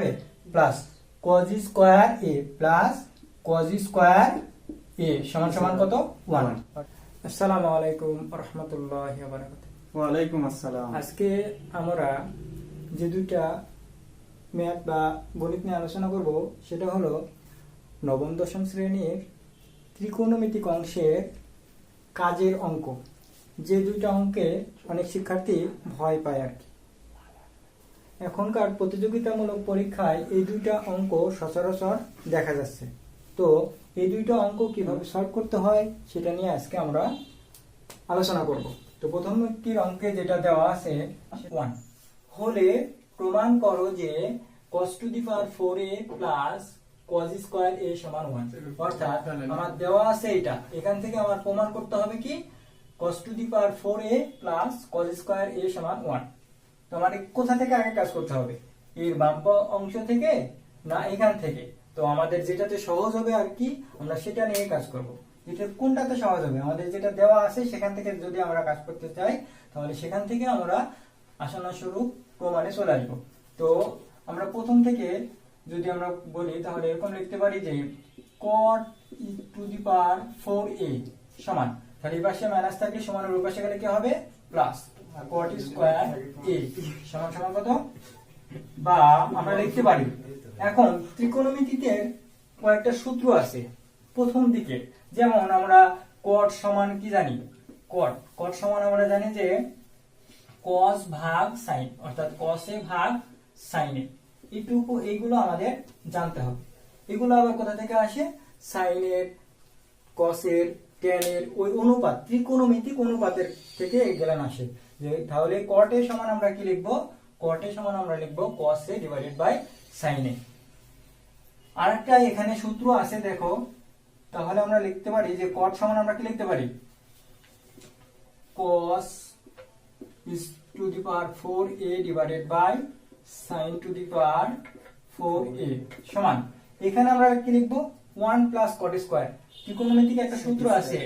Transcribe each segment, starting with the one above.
হবে? Plus cos square a plus cos square a সমান সমান কত? ওয়ান আসসালামু আলাইকুম রহমতুল্লাহ ওয়ালাইকুম আসসালাম। আজকে আমরা যে দুইটা ম্যাথ বা গণিত নিয়ে আলোচনা করব সেটা হলো নবম দশম শ্রেণির ত্রিকোণমিতিক অংশের কাজের অঙ্ক। যে দুইটা অঙ্কে অনেক শিক্ষার্থী ভয় পায় আর কি। এখনকার প্রতিযোগিতামূলক পরীক্ষায় এই দুইটা অঙ্ক সচরাচর দেখা যাচ্ছে। তো এই দুইটা অঙ্ক কীভাবে সলভ করতে হয় সেটা নিয়ে আজকে আমরা আলোচনা করব। তো প্রথম একটি অঙ্কে যেটা দেওয়া আছে ওয়ান হলে প্রমাণ করো যে cos to the power four a plus cos square a সমান ওয়ান অর্থাৎ আমার দেওয়া আছে এটা। এখান থেকে আমার প্রমাণ করতে হবে কি? cos to the power four a plus cos square a সমান ওয়ান তো আমার কোথা থেকে আগে কাজ করতে হবে? এর বাম অংশ থেকে না এখান থেকে? তো আমাদের যেটাতে সহজ হবে আর কি, আমরা সেটা নিয়ে কাজ করব। এটা কোনটাতে সহজ হবে? আমাদের যেটা দেওয়া আছে সেখান থেকে যদি আমরা কাজ করতে চাই, তাহলে সেখান থেকে আমরা আসানা স্বরূপ প্রমাণে চলে আসব। তো আমরা প্রথম থেকে যদি আমরা বলি, তাহলে এরকম লিখতে পারি যে cot to the power four a সমান। তাহলে এই পাশে মাইনাস থাকলে সমানের ওই গেলে কি হবে? প্লাস cot স্কোয়ার এ সমান সমান কত? বা আমরা লিখতে পারি, এখন ত্রিকোণমিতিতে কয়েকটা সূত্র আছে, প্রথম দিকে। যেমন আমরা কট সমান কি জানি? কট কট সমান আমরা জানি যে কস ভাগ সাইন অর্থাৎ কসে ভাগ সাইনে এইটুকু, এইগুলো আমাদের জানতে হবে। এগুলো আবার কোথা থেকে আসে? সাইনের কসের টেনের ওই অনুপাত, ত্রিকোণমিতিক অনুপাতের থেকে এই জ্ঞান আসে। যে তাহলে কটে সমান আমরা কি লিখব? কটে সমান আমরা লিখব কসে ডিভাইডেড বাই সাইনে আরেকটা এখানে সূত্র আছে দেখো, তাহলে আমরা লিখতে পারি যে কট সমান আমরা কি লিখতে পারি? cos is to the power 4a divided by sin to the power 4a সমান। এখানে আমরা কি লিখব? 1 plus cot square ত্রিকোণমিতিক একটা সূত্র আছে।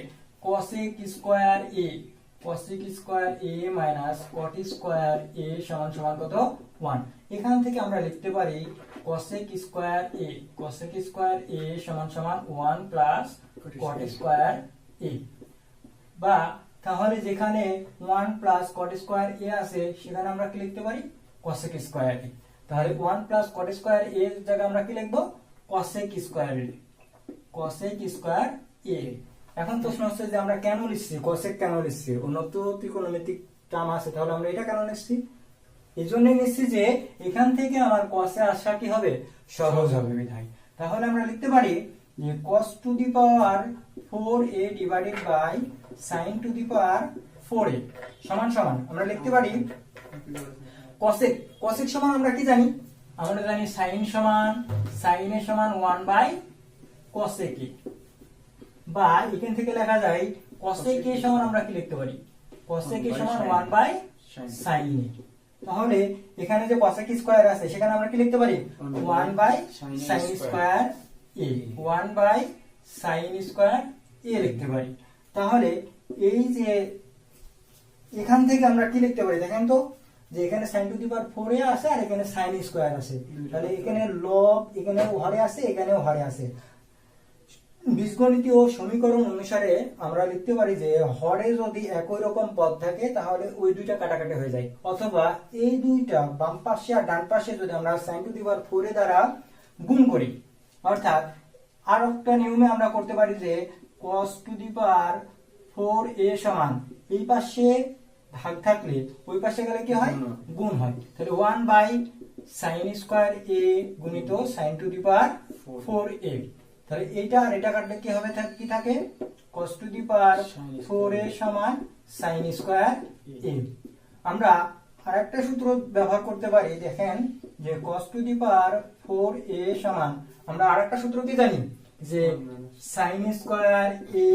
cosec square a? Cosec square a minus cot square a সমান সমান কত? 1 এখান থেকে আমরা লিখতে পারি cosec square a, cosec square a সমান সমান 1 plus cot square a. বা তাহলে যেখানে 1 প্লাস কট স্কোয়ার এ আছে, সেখানে আমরা কি লিখতে পারি? কসেক স্কোয়ার এ তাহলে 1 প্লাস কট স্কোয়ার এ জায়গায় আমরা কি লিখব? Cosec square a cosec square a এখন প্রশ্ন হচ্ছে যে আমরা কেন লিখছি? কসেক কেন লিখছি? উন্নত ত্রিকোণমিতিক টার্ম আছে, তাহলে আমরা এটা কেন লিখছি? এই জন্য নিচ্ছি যে এখান থেকে আমার কসে আসা কি হবে? সহজ হবে বিধায়। তাহলে আমরা লিখতে পারি যে cos to the power 4a divided by sin to the power 4a সমান সমান। আমরা লিখতে পারি cosec cosec সমান আমরা কি জানি? আমরা জানি sin সমান sin এর সমান 1 বাই cosec বা এখান থেকে লেখা যায় cosec a সমান আমরা কি লিখতে পারি? cosec a সমান 1 বাই sin a তাহলে এখানে যে cosec স্কয়ার আছে সেখানে আমরা কি লিখতে পারি? 1 by sin square a 1 by sin square a লিখতে পারি। তাহলে এই যে এখান থেকে আমরা কি লিখতে পারি? দেখেন তো যে এখানে sin টু দি পাওয়ার 4 এ আছে আর এখানে sin স্কয়ার আছে। তাহলে এখানে লব এখানে হরে আছে এখানেও হরে আছে। বীজগণিতীয় সমীকরণ অনুসারে আমরা লিখতে পারি যে হরে যদি একই রকম পদ থাকে তাহলে ওই দুইটা কাটাকাটি হয়ে যায়। অথবা এই দুইটা বাম পাশে আর ডান পাশে যদি আমরা sine to the power four দ্বারা গুণ করি অর্থাৎ আর একটা নিয়মে আমরা করতে পারি যে cos to the power four a সমান এই পাশে ভাগ থাকলে ওই পাশে গেলে কি হয়? গুণ হয়। তাহলে one by sine square a গুণিত sine to the power four a তাহলে এটা আর এটা কাটলে কি হবে থাক- কি থাকে? cos to the power four a সমান সাইন স্কোয়ার এ আমরা আরেকটা সূত্র ব্যবহার করতে পারি দেখেন যে cos to the power four a সমান আমরা আরেকটা সূত্র কি জানি? যে sine square a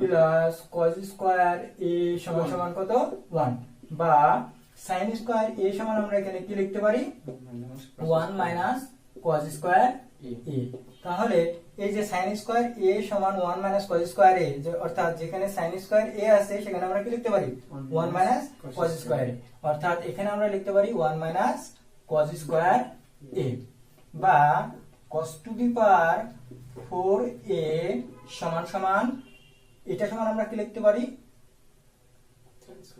plus cos square a সমান সমান কত? ওয়ান বা সাইন স্কোয়ার এ সমান আমরা এখানে কি লিখতে পারি? One minus cos square a তাহলে এই যে সাইন স্কোয়ার এ সমান one minus cos square a অর্থাৎ যেখানে সাইন স্কোয়ার এ আছে সেখানে আমরা কি লিখতে পারি? One minus cos square a অর্থাৎ এখানে আমরা লিখতে পারি one minus cos square a বা cos to the power four a সমান সমান এটা সমান আমরা কি লিখতে পারি?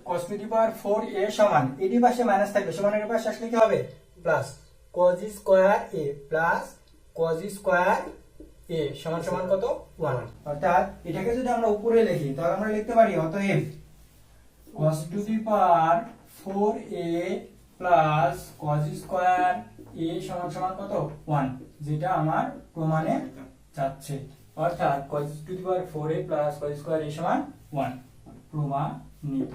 cos to the power four a সমান। এডি পাশে মাইনাস থাকবে। সমানের পাশে আসলে কি হবে? Plus cos square a plus cos square a সমান সমান কত? 1 অর্থাৎ এটাকে যদি আমরা উপরে লিখি, তাহলে আমরা লিখতে পারি অতএব cos to the power 4a plus cos square a সমান সমান কত? 1 যেটা আমার প্রমাণে যাচ্ছে। অর্থাৎ cos to the power 4a plus cos square a সমান 1 প্রমাণিত।